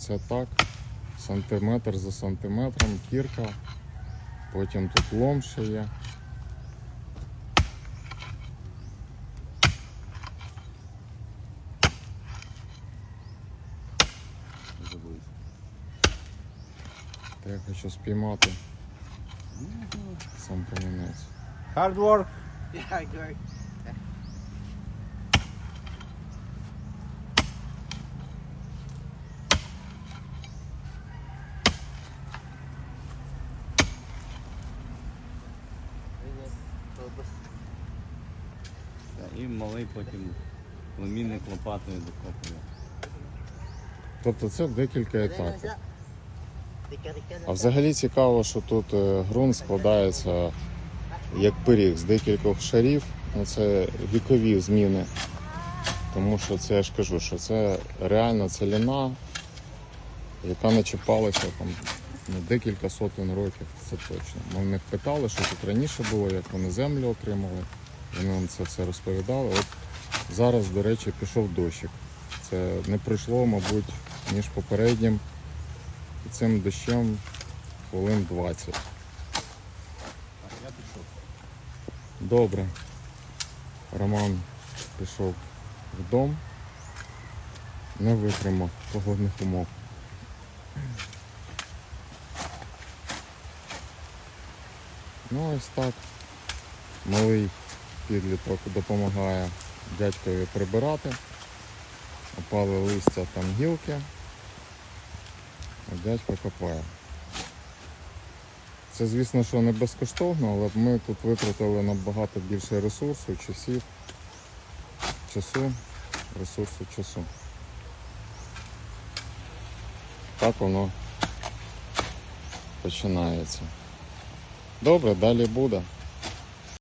Оце так. Сантиметр за сантиметром, кірка. Потім тут лом ще є. Та я хочу спіймати сам камінець. Hard work. Yeah, good. Та, І малий потім племінник лопатою докопує. Тобто це декілька етапів. А взагалі цікаво, що тут е, ґрунт складається як пиріг з декількох шарів. Ну, Це вікові зміни. Тому що це я ж кажу, що це реальна целіна, яка не чіпалася там ну, декілька сотень років, це точно. Ми в них питали, що тут раніше було, як вони землю отримали. Вони нам це все розповідали. От зараз, до речі, пішов дощик. Це не пройшло, мабуть, ніж попереднім і цим дощем хвилин 20. Я пішов. Добре. Роман пішов в дом, не витримав погодних умов. Ну ось так. Малий підліток допомагає дядькові прибирати. Опали листя там гілки, а дядько копає. Це, звісно, що не безкоштовно, але ми тут витратили набагато більше ресурсу, часів, часу, ресурсу, часу. Так воно починається. Добре, далі буде.